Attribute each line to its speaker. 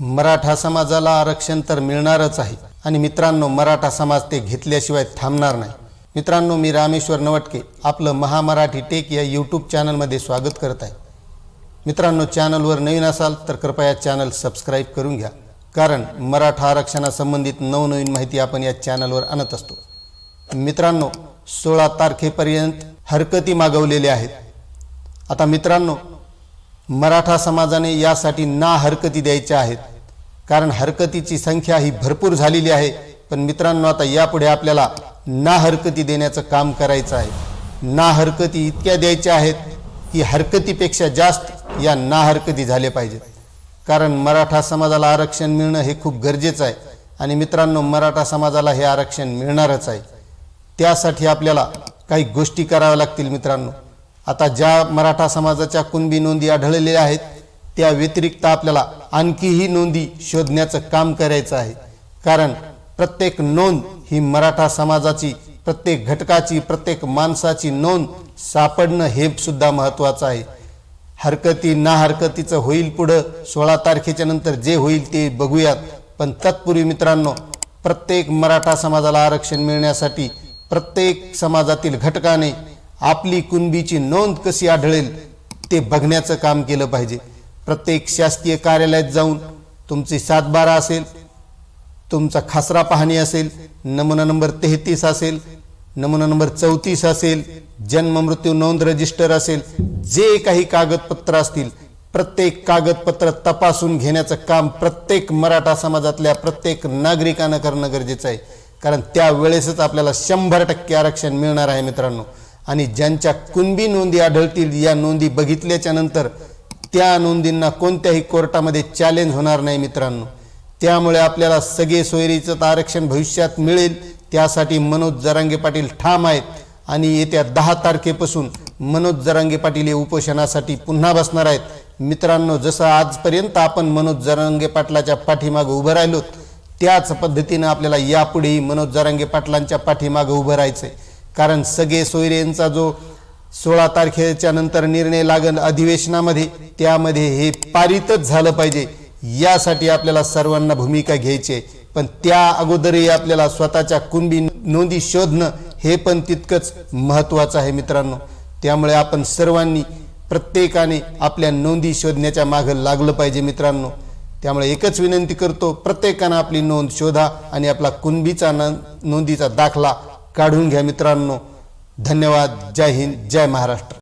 Speaker 1: मराठा समाजाला आरक्षण तर मिळणारच आहे. आणि मित्रांनो मराठा समाज ते घेतल्याशिवाय थांबणार नाही. मित्रांनो मी रामेश्वर नवटके आपलं महामराठी टेक या यूट्यूब चॅनलमध्ये स्वागत करत आहे. मित्रांनो चॅनलवर नवीन असाल तर कृपया चॅनल सबस्क्राईब करून घ्या. कारण मराठा आरक्षणासंबंधित नवनवीन माहिती आपण या चॅनलवर आणत असतो. मित्रांनो सोळा तारखेपर्यंत हरकती मागवलेल्या आहेत. आता मित्रांनो मराठा समाजाने यासाठी ना हरकती द्यायच्या आहेत. कारण हरकतीची संख्या ही भरपूर झालेली आहे. पण मित्रांनो आता यापुढे आपल्याला ना हरकती देण्याचं काम करायचं आहे. ना हरकती इतक्या द्यायच्या आहेत की हरकतीपेक्षा जास्त या ना हरकती झाल्या पाहिजेत. कारण मराठा समाजाला आरक्षण मिळणं हे खूप गरजेचं आहे. आणि मित्रांनो मराठा समाजाला हे आरक्षण मिळणारच आहे. त्यासाठी आपल्याला काही गोष्टी कराव्या लागतील मित्रांनो. आता ज्या मराठा समाजाच्या कुणबी नोंदी आढळलेल्या आहेत त्या व्यतिरिक्त आपल्याला आणखीही नोंदी शोधण्याचं काम करायचं आहे. कारण प्रत्येक नोंद ही मराठा समाजाची प्रत्येक घटकाची प्रत्येक माणसाची नोंद सापडणं हे सुद्धा महत्त्वाचं आहे. हरकती ना हरकतीचं होईल पुढं सोळा तारखेच्या नंतर जे होईल ते बघूयात. पण तत्पूर्वी मित्रांनो प्रत्येक मराठा समाजाला आरक्षण मिळण्यासाठी प्रत्येक समाजातील घटकाने आपली कुणबीची नोंद कशी आढळेल ते बघण्याचं काम केलं पाहिजे. प्रत्येक शासकीय कार्यालयात जाऊन तुमची सातबारा असेल तुमचा खासरा पाहणी असेल नमुना नंबर तेहतीस असेल नमुना नंबर चौतीस असेल जन्म मृत्यू नोंद रजिस्टर असेल जे काही कागदपत्र असतील प्रत्येक कागदपत्र तपासून घेण्याचं काम प्रत्येक मराठा समाजातल्या प्रत्येक नागरिकानं करणं गरजेचं आहे. कारण त्यावेळेसच आपल्याला शंभर टक्के आरक्षण मिळणार आहे मित्रांनो. आणि ज्यांच्या कुणबी नोंदी आढळतील या नोंदी बघितल्याच्या नंतर त्या नोंदींना कोणत्याही कोर्टामध्ये चॅलेंज होणार नाही मित्रांनो. त्यामुळे आपल्याला सगळे सोयरीचं आरक्षण भविष्यात मिळेल त्यासाठी मनोज जरांगे पाटील ठाम आहेत आणि येत्या दहा तारखेपासून मनोज जरांगे पाटील हे उपोषणासाठी पुन्हा बसणार आहेत. मित्रांनो जसं आजपर्यंत आपण मनोज जरांगे पाटलाच्या पाठीमागं उभं राहिलोत त्याच पद्धतीनं आपल्याला यापुढेही मनोज जरांगे पाटलांच्या पाठीमागं उभं राहायचं आहे कारण सगळे सोयरेंचा जो सोळा तारखेच्या नंतर निर्णय लागण अधिवेशनामध्ये त्यामध्ये हे पारितच झालं पाहिजे. यासाठी आपल्याला सर्वांना भूमिका घ्यायची आहे. पण त्या अगोदरही आपल्याला स्वतःच्या कुणबी नोंदी शोधणं हे पण तितकंच महत्त्वाचं आहे मित्रांनो. त्यामुळे आपण सर्वांनी प्रत्येकाने आपल्या नोंदी शोधण्याच्या मागं लागलं पाहिजे मित्रांनो. त्यामुळे एकच विनंती करतो प्रत्येकानं आपली नोंद शोधा आणि आपला कुणबीचा न नोंदीचा दाखला काढून घ्या मित्रांनो. धन्यवाद. जय हिंद. जय महाराष्ट्र.